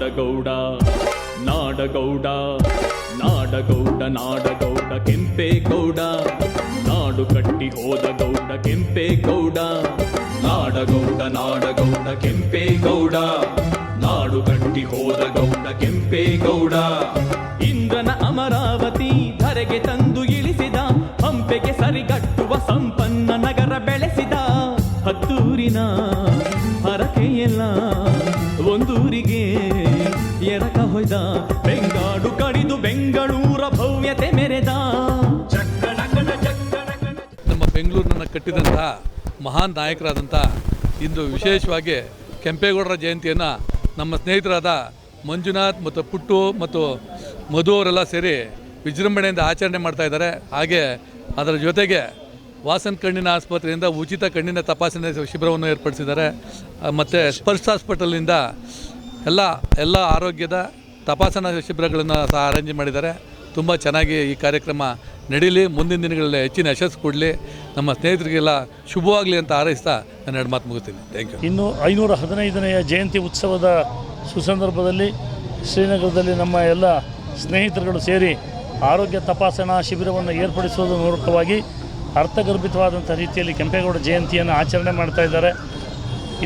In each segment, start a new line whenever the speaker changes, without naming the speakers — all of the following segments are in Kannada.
ನಾಡಗೌಡ ನಾಡಗೌಡ ನಾಡಗೌಡ ನಾಡಗೌಡ, ಕೆಂಪೇಗೌಡ, ನಾಡು ಕಟ್ಟಿ ಹೋದ ಗೌಡ, ಕೆಂಪೇಗೌಡ, ನಾಡಗೌಡ ನಾಡಗೌಡ, ಕೆಂಪೇಗೌಡ, ನಾಡು ಕಟ್ಟಿ ಹೋದ ಗೌಡ, ಕೆಂಪೇಗೌಡ. ಇಂದ್ರನ ಅಮರಾವತಿ ಧರೆಗೆ ತಂದು ಇಳಿಸಿದ ಹಂಪೆಗೆ ಸರಿಗಟ್ಟುವ ಸಂಪನ್ನ
ನಮ್ಮ ಬೆಂಗಳೂರಿನ ಕಟ್ಟಿದಂತಹ ಮಹಾನ್ ನಾಯಕರಾದಂಥ ಇಂದು ವಿಶೇಷವಾಗಿ ಕೆಂಪೇಗೌಡರ ಜಯಂತಿಯನ್ನು ನಮ್ಮ ಸ್ನೇಹಿತರಾದ ಮಂಜುನಾಥ್ ಮತ್ತು ಪುಟ್ಟು ಮತ್ತು ಮಧು ಅವರೆಲ್ಲ ಸೇರಿ ವಿಜೃಂಭಣೆಯಿಂದ ಆಚರಣೆ ಮಾಡ್ತಾ ಇದ್ದಾರೆ. ಹಾಗೆ ಅದರ ಜೊತೆಗೆ ವಾಸನ್ ಕಣ್ಣಿನ ಆಸ್ಪತ್ರೆಯಿಂದ ಉಚಿತ ಕಣ್ಣಿನ ತಪಾಸಣೆ ಶಿಬಿರವನ್ನು ಏರ್ಪಡಿಸಿದ್ದಾರೆ. ಮತ್ತು ಸ್ಪರ್ಶ ಹಾಸ್ಪಿಟಲ್ನಿಂದ ಎಲ್ಲ ಎಲ್ಲ ಆರೋಗ್ಯದ ತಪಾಸಣಾ ಶಿಬಿರಗಳನ್ನು ಸಹ ಅರೇಂಜ್ ಮಾಡಿದ್ದಾರೆ. ತುಂಬ ಚೆನ್ನಾಗಿ ಈ ಕಾರ್ಯಕ್ರಮ ನಡೀಲಿ, ಮುಂದಿನ ದಿನಗಳಲ್ಲಿ ಹೆಚ್ಚಿನ ಯಶಸ್ಸು ಕೊಡಲಿ. ನಮ್ಮ ಸ್ನೇಹಿತರಿಗೆಲ್ಲ ಶುಭವಾಗಲಿ ಅಂತ ಹಾರೈಸ್ತಾ ನಾನು ಎರಡು ಮಾತು ಮುಗಿತೀನಿ. ಥ್ಯಾಂಕ್ ಯು
ಇನ್ನು ಐನೂರ ಹದಿನೈದನೆಯ ಜಯಂತಿ ಉತ್ಸವದ ಸುಸಂದರ್ಭದಲ್ಲಿ ಶ್ರೀನಗರದಲ್ಲಿ ನಮ್ಮ ಎಲ್ಲ ಸ್ನೇಹಿತರುಗಳು ಸೇರಿ ಆರೋಗ್ಯ ತಪಾಸಣಾ ಶಿಬಿರವನ್ನು ಏರ್ಪಡಿಸುವುದರ ಮೂಲಕವಾಗಿ ಅರ್ಥಗರ್ಭಿತವಾದಂಥ ರೀತಿಯಲ್ಲಿ ಕೆಂಪೇಗೌಡ ಜಯಂತಿಯನ್ನು ಆಚರಣೆ ಮಾಡ್ತಾ ಇದ್ದಾರೆ.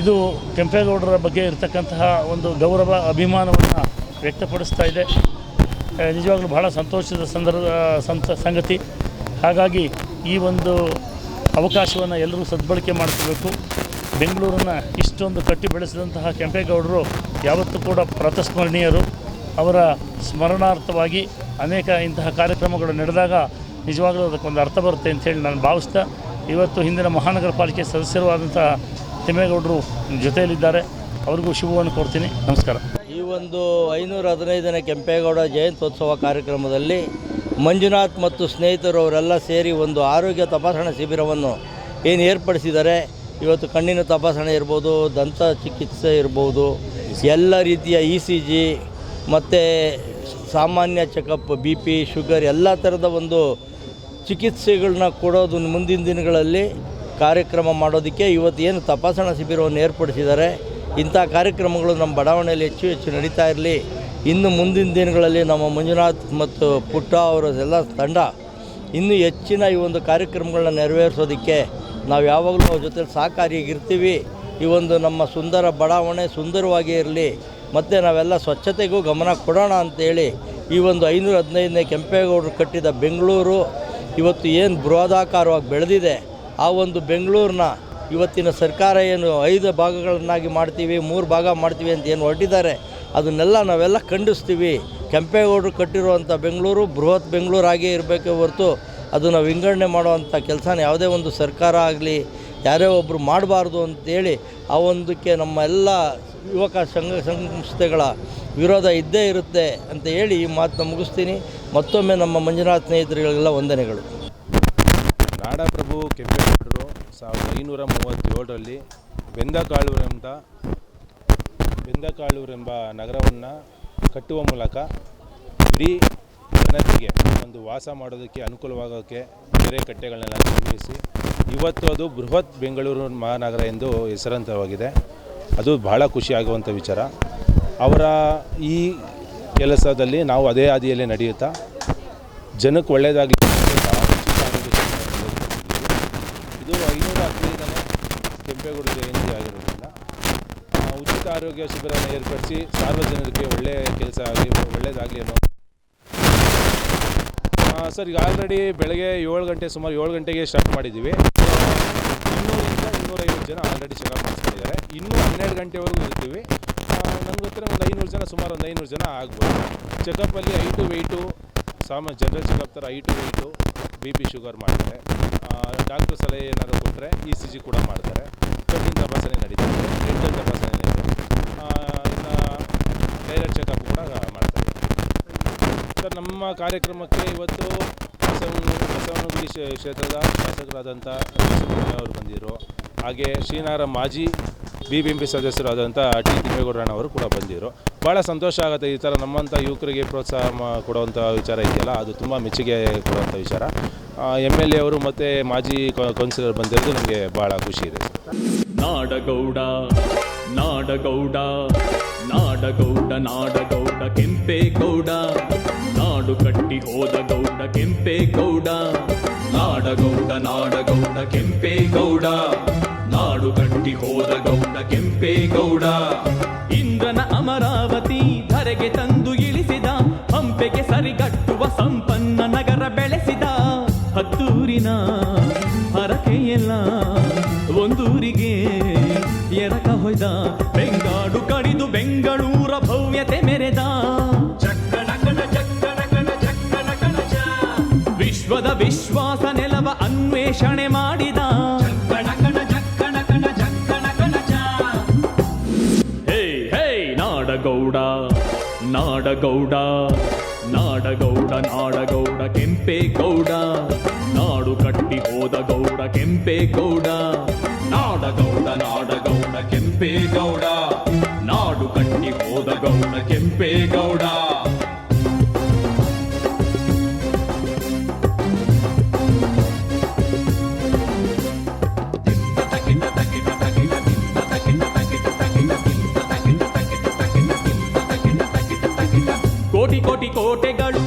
ಇದು ಕೆಂಪೇಗೌಡರ ಬಗ್ಗೆ ಇರತಕ್ಕಂತಹ ಒಂದು ಗೌರವ, ಅಭಿಮಾನವನ್ನು ವ್ಯಕ್ತಪಡಿಸ್ತಾ ಇದೆ. ನಿಜವಾಗ್ಲೂ ಬಹಳ ಸಂತೋಷದ ಸಂದರ್ಭ ಸಂತ, ಸಂಗತಿ. ಹಾಗಾಗಿ ಈ ಒಂದು ಅವಕಾಶವನ್ನು ಎಲ್ಲರೂ ಸದ್ಬಳಕೆ ಮಾಡಿಕೊಳ್ಬೇಕು ಬೆಂಗಳೂರನ್ನು ಇಷ್ಟೊಂದು ಕಟ್ಟಿ ಬೆಳೆಸಿದಂತಹ ಕೆಂಪೇಗೌಡರು ಯಾವತ್ತೂ ಕೂಡ ಪ್ರತಸ್ಮರಣೀಯರು. ಅವರ ಸ್ಮರಣಾರ್ಥವಾಗಿ ಅನೇಕ ಇಂತಹ ಕಾರ್ಯಕ್ರಮಗಳು ನಡೆದಾಗ ನಿಜವಾಗಲೂ ಅದಕ್ಕೊಂದು ಅರ್ಥ ಬರುತ್ತೆ ಅಂಥೇಳಿ ನಾನು ಭಾವಿಸ್ತಾ, ಇವತ್ತು ಹಿಂದಿನ ಮಹಾನಗರ ಪಾಲಿಕೆ ಸದಸ್ಯರಾದಂತಹ ತಿಮ್ಮೇಗೌಡರು ಜೊತೆಯಲ್ಲಿದ್ದಾರೆ. ಅವ್ರಿಗೂ ಶುಭವನ್ನು ಕೊಡ್ತೀನಿ ನಮಸ್ಕಾರ.
ಒಂದು ಐನೂರ ಹದಿನೈದನೇ ಕೆಂಪೇಗೌಡ ಜಯಂತ್ಯೋತ್ಸವ ಕಾರ್ಯಕ್ರಮದಲ್ಲಿ ಮಂಜುನಾಥ್ ಮತ್ತು ಸ್ನೇಹಿತರು ಅವರೆಲ್ಲ ಸೇರಿ ಒಂದು ಆರೋಗ್ಯ ತಪಾಸಣಾ ಶಿಬಿರವನ್ನು ಏನು ಏರ್ಪಡಿಸಿದ್ದಾರೆ. ಇವತ್ತು ಕಣ್ಣಿನ ತಪಾಸಣೆ ಇರ್ಬೋದು, ದಂತ ಚಿಕಿತ್ಸೆ ಇರ್ಬೋದು, ಎಲ್ಲ ರೀತಿಯ ಇ ಸಿ ಜಿ ಮತ್ತು ಸಾಮಾನ್ಯ ಚೆಕಪ್, ಬಿ ಪಿ, ಶುಗರ್ ಎಲ್ಲ ಥರದ ಒಂದು ಚಿಕಿತ್ಸೆಗಳನ್ನ ಕೊಡೋದು ಮುಂದಿನ ದಿನಗಳಲ್ಲಿ ಕಾರ್ಯಕ್ರಮ ಮಾಡೋದಕ್ಕೆ ಇವತ್ತು ಏನು ತಪಾಸಣಾ ಶಿಬಿರವನ್ನು ಏರ್ಪಡಿಸಿದ್ದಾರೆ. ಇಂಥ ಕಾರ್ಯಕ್ರಮಗಳು ನಮ್ಮ ಬಡಾವಣೆಯಲ್ಲಿ ಹೆಚ್ಚು ಹೆಚ್ಚು ನಡೀತಾ ಇರಲಿ. ಇನ್ನು ಮುಂದಿನ ದಿನಗಳಲ್ಲಿ ನಮ್ಮ ಮಂಜುನಾಥ್ ಮತ್ತು ಪುಟ್ಟ ಅವರ ಎಲ್ಲ ತಂಡ ಇನ್ನೂ ಹೆಚ್ಚಿನ ಈ ಒಂದು ಕಾರ್ಯಕ್ರಮಗಳನ್ನ ನೆರವೇರಿಸೋದಕ್ಕೆ ನಾವು ಯಾವಾಗಲೂ ಅವ್ರ ಜೊತೆ ಸಹಕಾರಿಯಾಗಿರ್ತೀವಿ. ಈ ಒಂದು ನಮ್ಮ ಸುಂದರ ಬಡಾವಣೆ ಸುಂದರವಾಗಿ ಇರಲಿ. ಮತ್ತು ನಾವೆಲ್ಲ ಸ್ವಚ್ಛತೆಗೂ ಗಮನ ಕೊಡೋಣ ಅಂತೇಳಿ ಈ ಒಂದು ಐನೂರ ಹದಿನೈದನೇ ಕೆಂಪೇಗೌಡರು ಕಟ್ಟಿದ ಬೆಂಗಳೂರು ಇವತ್ತು ಏನು ಬೃಹದಾಕಾರವಾಗಿ ಬೆಳೆದಿದೆ. ಆ ಒಂದು ಬೆಂಗಳೂರನ್ನ ಇವತ್ತಿನ ಸರ್ಕಾರ ಏನು ಐದು ಭಾಗಗಳನ್ನಾಗಿ ಮಾಡ್ತೀವಿ, ಮೂರು ಭಾಗ ಮಾಡ್ತೀವಿ ಅಂತ ಏನು ಹೊರಟಿದ್ದಾರೆ, ಅದನ್ನೆಲ್ಲ ನಾವೆಲ್ಲ ಖಂಡಿಸ್ತೀವಿ. ಕೆಂಪೇಗೌಡರು ಕಟ್ಟಿರುವಂಥ ಬೆಂಗಳೂರು ಬೃಹತ್ ಬೆಂಗಳೂರಾಗೇ ಇರಬೇಕೇ ಹೊರತು ಅದನ್ನು ವಿಂಗಡಣೆ ಮಾಡುವಂಥ ಕೆಲಸನ. ಯಾವುದೇ ಒಂದು ಸರ್ಕಾರ ಆಗಲಿ, ಯಾರೇ ಒಬ್ಬರು ಮಾಡಬಾರ್ದು ಅಂತೇಳಿ ಆ ಒಂದಕ್ಕೆ ನಮ್ಮ ಎಲ್ಲ ಯುವಕ ಸಂಘ, ಸಂಸ್ಥೆಗಳ ವಿರೋಧ ಇದ್ದೇ ಇರುತ್ತೆ ಅಂತ ಹೇಳಿ ಈ ಮಾತನ್ನ ಮುಗಿಸ್ತೀನಿ. ಮತ್ತೊಮ್ಮೆ ನಮ್ಮ ಮಂಜುನಾಥ್ ಸ್ನೇಹಿತರುಗಳಿಗೆಲ್ಲ ವಂದನೆಗಳು.
ನಾಡಪ್ರಭು ಕೆಂಪೇಗೌಡರು ಸಾವಿರದ ಐನೂರ ಮೂವತ್ತೇಳರಲ್ಲಿ ಬೆಂದಕಾಳೂರೆಂಬ ಬೆಂದಕಾಳೂರೆಂಬ ನಗರವನ್ನು ಕಟ್ಟುವ ಮೂಲಕ ಇಡೀ ಜನತೆಗೆ ಒಂದು ವಾಸ ಮಾಡೋದಕ್ಕೆ ಅನುಕೂಲವಾಗೋಕ್ಕೆ ಬೇರೆ ಕಟ್ಟೆಗಳನ್ನೆಲ್ಲ ನಿರ್ಮಿಸಿ, ಇವತ್ತು ಅದು ಬೃಹತ್ ಬೆಂಗಳೂರು ಮಹಾನಗರ ಎಂದು ಹೆಸರಂತವಾಗಿದೆ. ಅದು ಬಹಳ ಖುಷಿಯಾಗುವಂಥ ವಿಚಾರ. ಅವರ ಈ ಕೆಲಸದಲ್ಲಿ ನಾವು ಅದೇ ಹಾದಿಯಲ್ಲಿ ನಡೆಯುತ್ತಾ, ಜನಕ್ಕೆ ಒಳ್ಳೆಯದಾಗಲಿ ಇದು ಐನೂರ ಹದಿನೈದನೇ ಕೆಂಪೇಗೌಡ ಜಯಂತಿ ಆಗಿರೋದ್ರಿಂದ ಆ, ಉಚಿತ ಆರೋಗ್ಯ ಶಿಬಿರವನ್ನು ಏರ್ಪಡಿಸಿ ಸಾರ್ವಜನಿಕರಿಗೆ ಒಳ್ಳೆಯ ಕೆಲಸ ಆಗಲಿ ಒಳ್ಳೆಯದಾಗಲಿ ಅನ್ನೋ ಸರ್, ಈಗ ಆಲ್ರೆಡಿ ಬೆಳಗ್ಗೆ ಏಳು ಗಂಟೆ ಸುಮಾರು ಏಳು ಗಂಟೆಗೆ ಸ್ಟಾರ್ಟ್ ಮಾಡಿದ್ದೀವಿ. ಇನ್ನೂರಿಂದ ಇನ್ನೂರೈವತ್ತು ಜನ ಆಲ್ರೆಡಿ ಚೆಕಪ್ ಮಾಡಿಸ್ಕೊಂಡಿದ್ದಾರೆ. ಇನ್ನೂ ಹನ್ನೆರಡು ಗಂಟೆವರೆಗೂ ಇರ್ತೀವಿ. ನನಗೆ ಗೊತ್ತಿರೋ ಒಂದು ಐನೂರು ಜನ, ಸುಮಾರು ಒಂದು ಐನೂರು ಜನ ಆಗ್ಬೋದು. ಚೆಕಪ್ಪಲ್ಲಿ ಐಟು ವೆಯ್ಟು ಸಾಮಾನ್ಯ ಜನರಲ್ ಚೆಕಪ್ ಥರ height weight B P sugar ಮಾಡ್ತಾರೆ. ಡಾಕ್ಟರ್ ಸಲಹೆ ಏನಾದರೂ ಕೊಟ್ಟರೆ ಇ ಸಿ ಜಿ ಕೂಡ ಮಾಡ್ತಾರೆ. ಕಣ್ಣಿನ ತಪಾಸಣೆ ನಡೀತದೆ ಡೆಂಟಲ್ ತಪಾಸಣೆ ಇನ್ನು ಡೈರೆಕ್ಟ್ ಚೆಕಪ್ ಕೂಡ ಮಾಡ್ತಾರೆ ಸರ್, ನಮ್ಮ ಕಾರ್ಯಕ್ರಮಕ್ಕೆ ಇವತ್ತು ಬಸವನ ಬಸವನಗುಡಿ ಕ್ಷೇ- ಕ್ಷೇತ್ರದ ಶಾಸಕರಾದಂಥ ಅವರು ಬಂದಿದ್ದರು ಹಾಗೆ ಶ್ರೀನಾರ ಮಾಜಿ ಬಿ ಬಿ ಎಂ ಪಿ ಸದಸ್ಯರಾದಂಥ ಟಿ ತಿಮ್ಮೇಗೌಡರಣ್ಣವರು ಕೂಡ ಬಂದಿದ್ದರು ಭಾಳ ಸಂತೋಷ ಆಗುತ್ತೆ ಈ ಥರ ನಮ್ಮಂಥ ಯುವಕರಿಗೆ ಪ್ರೋತ್ಸಾಹ ಕೊಡುವಂಥ ವಿಚಾರ ಇದೆಯಲ್ಲ, ಅದು ತುಂಬ ಮೆಚ್ಚುಗೆ ಕೊಡುವಂಥ ವಿಚಾರ. ಎಂ ಎಲ್ ಎ ಅವರು ಮತ್ತು ಮಾಜಿ ಕೌನ್ಸಿಲರ್ ಬಂದಿರೋದು ನಮಗೆ ಭಾಳ ಖುಷಿ ಇದೆ.
ನಾಡಗೌಡ ನಾಡಗೌಡ ನಾಡಗೌಡ ನಾಡಗೌಡ ಕೆಂಪೇಗೌಡ ನಾಡು ಕಟ್ಟಿ ಹೋದ ಗೌಡ ಕೆಂಪೇಗೌಡ ನಾಡಗೌಡ ನಾಡಗೌಡ ಕೆಂಪೇಗೌಡ ನಾಡು ಕಟ್ಟಿ ಹೋದ ಗೌಡ ಕೆಂಪೇಗೌಡ ಇಂದ್ರನ ವಿಶ್ವದ ವಿಶ್ವಾಸ ನೆಲವ ಅನ್ವೇಷಣೆ ಮಾಡಿದ. ಹೇ ಹೇ ನಾಡಗೌಡ ನಾಡಗೌಡ ನಾಡಗೌಡ ನಾಡಗೌಡ ಕೆಂಪೇಗೌಡ ನಾಡು ಕಟ್ಟಿ ಹೋದ ಗೌಡ ಕೆಂಪೇಗೌಡ ನಾಡಗೌಡ ನಾಡಗೌಡ ಕೆಂಪೇಗೌಡ. ಕೋಟಿ ಕೋಟಿ ಕೋಟೆಗಳು